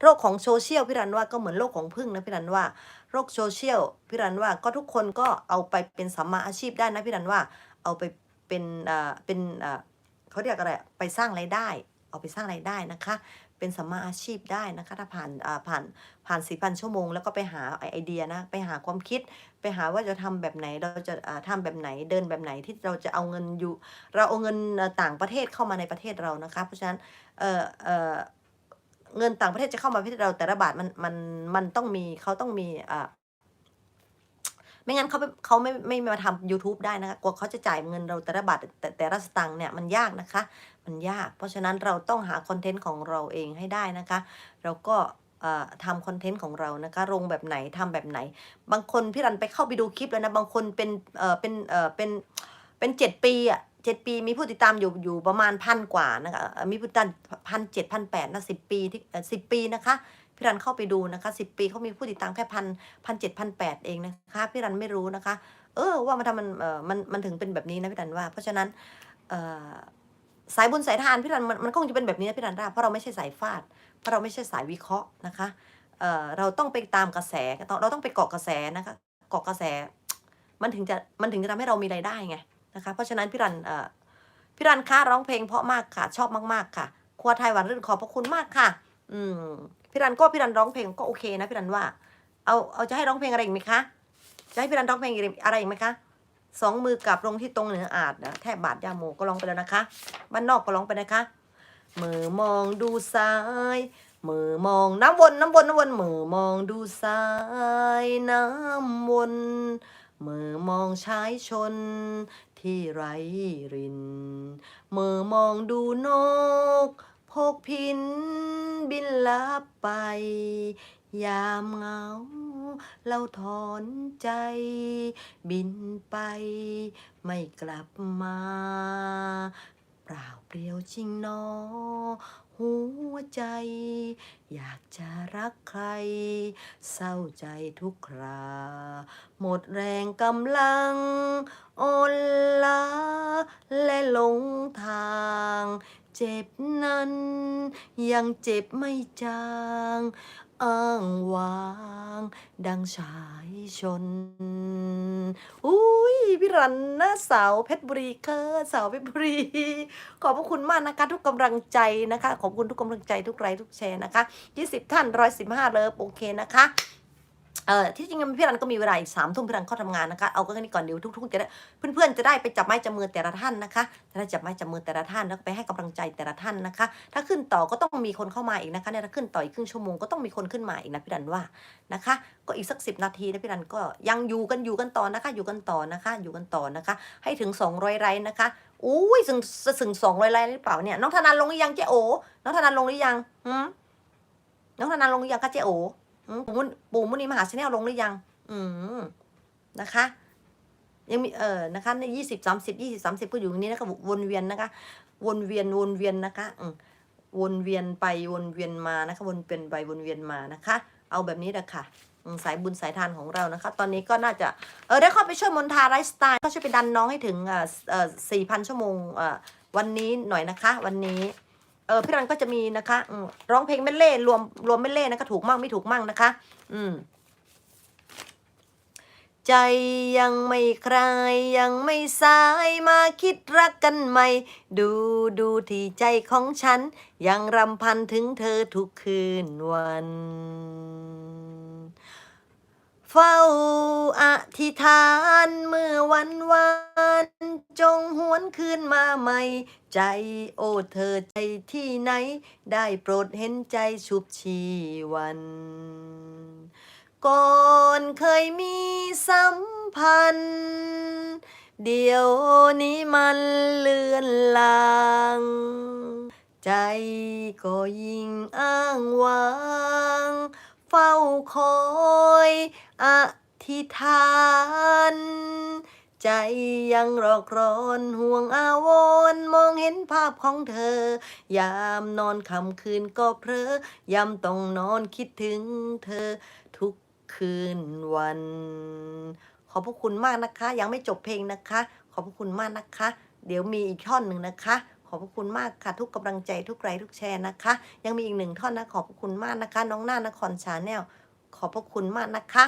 โรคของโซเชียลพี่รันว่าก็เหมือนโรคของพึ่งนะพี่รันว่า โรคโซเชียลพี่รันว่าก็ทุกคนก็เอาไปเป็นสัมมาอาชีพได้นะพี่รันว่า เอาไปเป็นอ่าเป็นอ่าเขาเรียกอะไรไปสร้างรายได้ เอาไปสร้างรายได้นะคะ เป็นสัมมาอาชีพได้นะคะถ้าผ่านอ่าผ่านผ่านสี่พันชั่วโมง แล้วก็ไปหาไอเดียนะไปหาความคิด ไปหาว่าจะทำแบบไหนเราจะอ่าทำแบบไหนเดินแบบไหนที่เราจะเอาเงินอยู่ เราเอาเงินต่างประเทศเข้ามาในประเทศเรานะคะ เพราะฉะนั้นเออเออ นต่างประเทศจะเข้ามาประเทศเราแต่ละบาทมันมันมันต้องมีเขาต้องมีอ่าไม่งั้นเขาเขาไม่ไม่มาทำ YouTube ได้นะคะกลัวเขาจะจ่ายเงินเราแต่ละบาทแต่แต่ละสตังค์เนี่ยมันยากนะคะ มันยาก เพราะฉะนั้นเราต้องหาคอนเทนต์ของเราเองให้ได้นะคะ เราก็อ่อทำคอนเทนต์ของเรานะคะลงแบบไหนทำแบบไหน บางคนพี่รันไปเข้าไปดูคลิปแล้วนะ บางคนเป็นเออเป็นเออเป็นเป็นเจ็ดปีอะเจ็ดปีมีผู้ติดตามอยู่อยู่ประมาณพันกว่านะคะมีผู้ติดตามพันเจ็ดพันแปดนะสิบปีที่สิบปีนะคะพี่รันเข้าไปดูนะคะสิบปีเขามีผู้ติดตามแค่พันพันเจ็ดพันแปดเองนะคะพี่รันไม่รู้นะคะ เออว่ามันทำมันเออมันมันถึงเป็นแบบนี้นะพี่รันว่า เพราะฉะนั้นเออสายบุญสายทานพี่รันมันมันคงจะเป็นแบบนี้นะพี่รันว่าเพราะเราไม่ใช่สายฟาด เพราะเราไม่ใช่สายวิเคราะห์นะคะเออเราต้องไปตามกระแสเราต้องไปเกาะกระแสนะคะเกาะกระแส มันถึงจะมันถึงจะทำให้เรามีรายได้ไง นะคะ เพราะฉะนั้นพี่รันเอ่อพี่รันคะร้องเพลงเพราะมากค่ะ ชอบมากๆค่ะ ครัวไทยหวานรื่นขอบพระคุณมากค่ะ อืมพี่รันก็พี่รันร้องเพลงก็โอเคนะพี่รันว่า เอาเอาจะให้ร้องเพลงอะไรอีกไหมคะจะให้พี่รันร้องเพลงอะไรอีกไหมคะสองมือกับลงที่ตรงเหนืออาจนะแทบบาดยาโมก็ร้องไปแล้วนะคะบ้านนอกก็ร้องไปนะคะมือมองดูซ้ายมือมองน้ำวนน้ำวนน้ำวนมือมองดูซ้ายน้ำวนมือมองชายชน ที่ไรรินมือมองดูนก พกพินบินลับไป ยามเหงา เราถอนใจ บินไป ไม่กลับมา เปล่าเปลี่ยวจริงนอ หัวใจ อยากจะรักใคร เศร้าใจทุกครา หมดแรงกำลังอ่อนล้าและหลงทาง เจ็บนั้น ยังเจ็บไม่จาง อ้างว้าง ดังชายชน อุ้ยพี่รันนะสาวเพชรบุรีเค่ะสาวเพชรบุรี ขอบพระคุณมากนะคะ ทุกกำลังใจนะคะ ขอบคุณทุกกำลังใจทุกไลค์ทุกแชร์นะคะ 20 ท่าน 115 เลิฟโอเคนะคะ เออที่จริงพี่รันก็มีเวลาอีกสามทุ่มพี่รันเข้าทำงานนะคะเอาก็แค่นี้ก่อนเดี๋ยวทุกๆจะได้เพื่อนๆจะได้ไปจับไม้จับมือแต่ละท่านนะคะจะได้จับไม้จับมือแต่ละท่านแล้วไปให้กำลังใจแต่ละท่านนะคะ ถ้าขึ้นต่อก็ต้องมีคนเข้ามาอีกนะคะเนี่ยถ้าขึ้นต่ออีกครึ่งชั่วโมงก็ต้องมีคนขึ้นมาอีกนะพี่รันว่านะคะ ก็อีกสักสินาทีนะพี่รันก็ยังอยู่กันอยู่กันต่อนะคะ อยู่กันต่อนะคะ อยู่กันต่อนะคะ ให้ถึง200ไลค์นะคะอุ้ยถึงจะถึง200ไลค์หรือเปล่าเนี่ยน้องธนันลงหรือยังเจ๊โอน้องธนันลงหรือยังหืมน้องธนันลงหรือยังคะเจ๊โอ ปู่มุนปู่มุนีมหาชาแนลลงหรือยัง อืมนะคะ ยังมีเออนะคะในยี่สิบสามสิบยี่สิบสามสิบก็อยู่อย่างนี้นะคะวนเวียนนะคะ วนเวียนวนเวียนนะคะอืมวนเวียนไปวนเวียนมานะคะ วนเวียนไปวนเวียนมานะคะ เอาแบบนี้แหละค่ะอืมสายบุญสายทานของเรานะคะ ตอนนี้ก็น่าจะเออได้เข้าไปช่วยมนทาไลฟ์สไตล์ก็ช่วยไปดันน้องให้ถึงอ่อเอ่อสี่พันชั่วโมงเอ่อวันนี้หน่อยนะคะ วันนี้ เออพี่รันก็จะมีนะคะร้องเพลงเมดเล่รวมรวมเมดเล่นะคะถูกมั่งไม่ถูกมั่งนะคะ อืม ใจยังไม่คลายยังไม่สายมาคิดรักกันใหม่ ดูดูที่ใจของฉัน ยังรำพันถึงเธอทุกคืนวัน เฝ้าอธิษฐานเมื่อวันวานจงหวนคืนมาใหม่ ใจโอ้เธอใจที่ไหน ได้โปรดเห็นใจชุบชีวัน ก่อนเคยมีสัมพันธ์เดี๋ยวนี้มันเลือนลาง ใจก็ยิ่งอ้างว้าง เฝ้าคอยอธิษฐาน ใจยังรอกร้อนห่วงอาวรณ์มองเห็นภาพของเธอ ยามนอนค่ำคืนก็เพลอยามต้องนอนคิดถึงเธอทุกคืนวัน ขอบพระคุณมากนะคะ ยังไม่จบเพลงนะคะ ขอบพระคุณมากนะคะ เดี๋ยวมีอีกท่อนหนึ่งนะคะ ขอบพระคุณมากค่ะ ทุกกำลังใจทุกไลค์ทุกแชร์นะคะ ยังมีอีกหนึ่งท่อนนะขอบพระคุณมากนะคะ น้องหน้านครชาแนลขอบพระคุณมากนะคะ